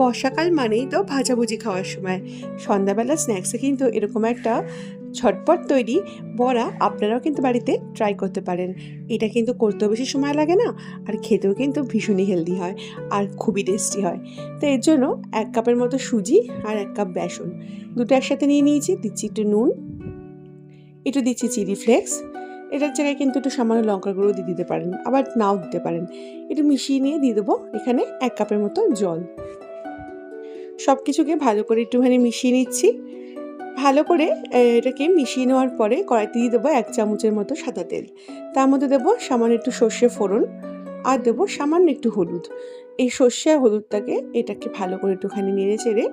বর্ষাকাল মানেই তো ভাজাভুজি খাওয়ার সময়। সন্ধ্যাবেলা স্ন্যাক্সে কিন্তু এরকম একটা ঝটপট তৈরি বড়া আপনারাও কিন্তু বাড়িতে ট্রাই করতে পারেন। এটা কিন্তু করতেও বেশি সময় লাগে না, আর খেতেও কিন্তু ভীষণই হেলদি হয় আর খুবই টেস্টি হয়। তো এর জন্য এক কাপের মতো সুজি আর এক কাপ বেসন। দুটো একসাথে নিয়ে নিয়েছি, দিচ্ছি একটু নুন, একটু দিচ্ছি চিলি ফ্লেক্স এটার জায়গায় কিন্তু একটু সামান্য লঙ্কার গুঁড়ো দিয়ে দিতে পারেন, আবার নাও দিতে পারেন। একটু মিশিয়ে নিয়ে দিয়ে দেবো এখানে এক কাপের মতো জল। সব কিছুকে ভালো করে একটুখানি মিশিয়ে নিচ্ছি। ভালো করে এটাকে মিশিয়ে নেওয়ার পরে কড়াইতে দিয়ে দেবো এক চামচের মতো সাদা তেল। তার মধ্যে দেবো সামান্য একটু সর্ষে ফোড়ন আর দেবো সামান্য একটু হলুদ। এই সর্ষে আর হলুদটাকে এটাকে ভালো করে একটুখানি নেড়ে চেড়ে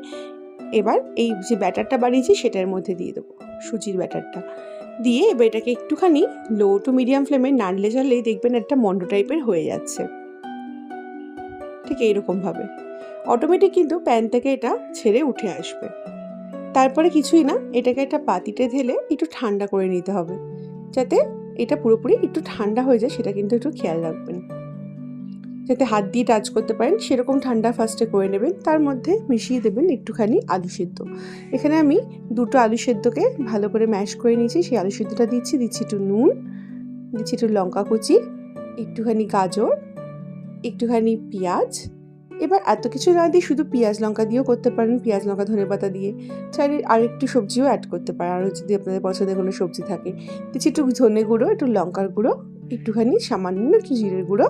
এবার এই যে ব্যাটারটা বানিয়েছি সেটার মধ্যে দিয়ে দেবো সুজির ব্যাটারটা। দিয়ে এবার এটাকে একটুখানি লো টু মিডিয়াম ফ্লেমে নাড়লে চাড়লেই দেখবেন একটা মন্ড টাইপের হয়ে যাচ্ছে। ঠিক এইরকমভাবে অটোমেটিক কিন্তু প্যান থেকে এটা ছেড়ে উঠে আসবে। তারপরে কিছুই না, এটাকে একটা পাতিতে ঢেলে একটু ঠান্ডা করে নিতে হবে। যাতে এটা পুরোপুরি একটু ঠান্ডা হয়ে যায়, সেটা কিন্তু একটু খেয়াল রাখবেন। যাতে হাত দিয়ে টাচ করতে পারেন, সেরকম ঠান্ডা ফার্স্টে করে নেবেন, তার মধ্যে মিশিয়ে দেবেন একটুখানি আলু সেদ্ধ। এখানে আমি দুটো আলু সেদ্ধকে ভালো করে ম্যাশ করে নিয়েছি, সেই আলু সেদ্ধটা দিচ্ছি দিচ্ছি একটু নুন, দিচ্ছি একটু লঙ্কা কুচি, একটুখানি গাজর, একটুখানি পেঁয়াজ এবার এত কিছু না দিয়ে শুধু পেঁয়াজ লঙ্কা দিয়েও করতে পারেন, পেঁয়াজ লঙ্কা, ধনে পাতা দিয়ে। চাইলে আর একটু সবজিও অ্যাড করতে পারেন। আরও যদি আপনাদের পছন্দের কোনো সবজি থাকে। দিচ্ছি একটু ধনে গুঁড়ো, একটু লঙ্কার গুঁড়ো, একটুখানি সামান্য একটু জিরের গুঁড়ো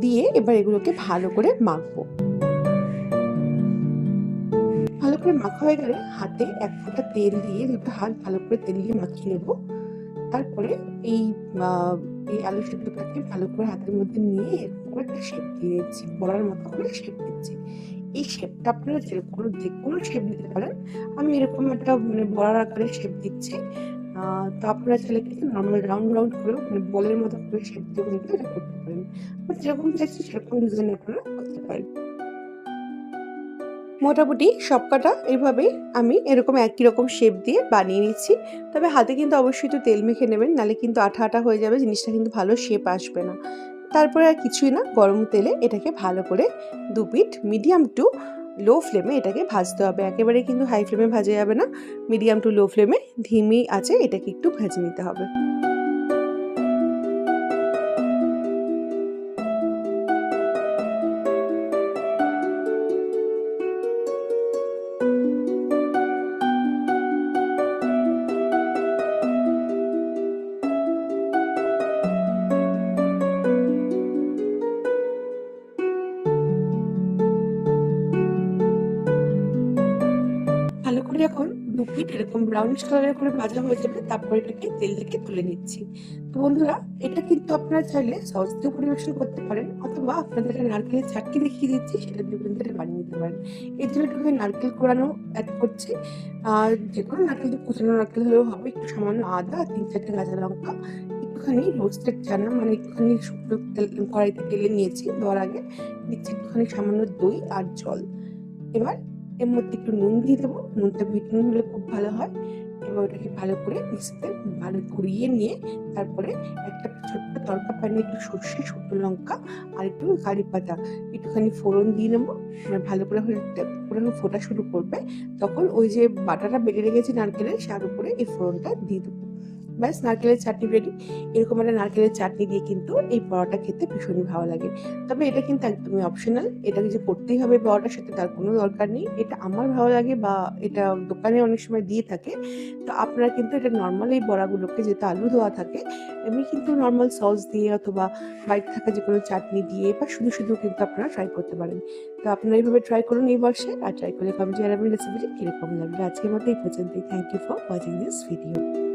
দিয়ে এবার এগুলোকে ভালো করে মাখবো। ভালো করে মাখা হয়ে গেলে হাতে এক ফোঁটা তেল দিয়ে দুটো হাত ভালো করে তেল দিয়ে মাখিয়ে নেব। তারপরে এই এই আলু সেদ্ধটাকে ভালো করে হাতের মধ্যে নিয়ে এরকম করে একটা শেপ দিয়ে দিচ্ছি, বড়ার মতো করে শেপ দিচ্ছি। এই শেপটা আপনারা যেরকম যে কোনো শেপ দিতে পারেন। আমি এরকম একটা মানে বড়ার আকারে শেপ দিচ্ছি। তো আপনারা চাইলে কিন্তু নর্মাল রাউন্ড রাউন্ড করে মানে বলের মতো করে শেপ দিয়ে কিন্তু এটা করতে পারেন। বা যেরকম চাইছি সেরকম ডিজাইন আপনারা করতে পারেন। মোটামুটি সবকটা এইভাবেই আমি এরকম একই রকম শেপ দিয়ে বানিয়ে নিচ্ছি। তবে হাতে কিন্তু অবশ্যই একটু তেল মেখে নেবেন, নালে কিন্তু আঠা আঠা হয়ে যাবে, জিনিসটা কিন্তু ভালো শেপ আসবে না। তারপরে আর কিছুই না, গরম তেলে এটাকে ভালো করে দু পিঠ মিডিয়াম টু লো ফ্লেমে এটাকে ভাজতে হবে। একেবারে কিন্তু হাই ফ্লেমে ভাজা যাবে না মিডিয়াম টু লো ফ্লেমে ধিমি আছে, এটাকে একটু ভেজে নিতে হবে। এখন দু পিঠ এরকম ব্রাউনিশ কালারের করে ভাজা হয়ে যাবে, তারপর এটাকে তেল থেকে তুলে নিচ্ছি। তো বন্ধুরা, এটা কিন্তু আপনারা চাইলে সস দিয়ে পরিবেশন করতে পারেন, অথবা আপনাদের নারকেলের চাটনি দেখিয়ে দিচ্ছি, সেটা দিয়ে কিন্তু বানিয়ে নিতে পারেন। এর জন্য একটু নারকেল কোরানো অ্যাড করছি। আর যে কোনো নারকেল, কুচানো নারকেল হলেও হবে, একটু সামান্য আদা, তিন চারটে কাঁচা লঙ্কা, একটুখানি রোস্টেড চানা মানে একটুখানি শুকনো তেল, কড়াইতে তেলে নিয়েছি দেওয়ার আগে দিচ্ছি একটুখানি সামান্য দই আর জল। এবার এর মধ্যে একটু নুন দিয়ে দেবো। নুনটা বিট নুন হলে খুব ভালো হয়। এবার ওটাকে ভালো করে মিক্সিতে ভালো ঘুরিয়ে নিয়ে তারপরে একটা ছোট্ট তরকা প্যানে একটু সর্ষে, শুকনো লঙ্কা আর একটু কারি পাতা। একটুখানি ফোড়ন দিয়ে নেব। মানে ভালো করে পুরো ফোটা শুরু করবে। তখন ওই যে বাটাটা বেড়ে রেখেছে নারকেলের তার উপরে এই ফোড়নটা দিয়ে দেবো। ব্যাস, নারকেলের চাটনি রেডি এরকম একটা নারকেলের চাটনি দিয়ে কিন্তু এই পরোটা খেতে ভীষণই ভালো লাগে। তবে এটা কিন্তু একদমই অপশনাল এটাকে যে করতেই হবে পরোটার সাথে তার কোনো দরকার নেই। এটা আমার ভালো লাগে বা এটা দোকানে অনেক সময় দিয়ে থাকে। তো আপনারা কিন্তু এটা নর্মাল এই বড়াগুলোকে, যেহেতু আলু দেওয়া থাকে, এমনি কিন্তু নর্মাল সস দিয়ে অথবা বাড়িতে থাকা যে কোনো চাটনি দিয়ে বা শুধু শুধু কিন্তু আপনারা ট্রাই করতে পারেন। তো আপনারা এইভাবে ট্রাই করুন এই বর্ষে আর ট্রাই করে কমেন্ট জানাবেন রেসিপিটি কীরকম লাগবে। আজকের মতো এই পর্যন্তই। Thank you for watching this video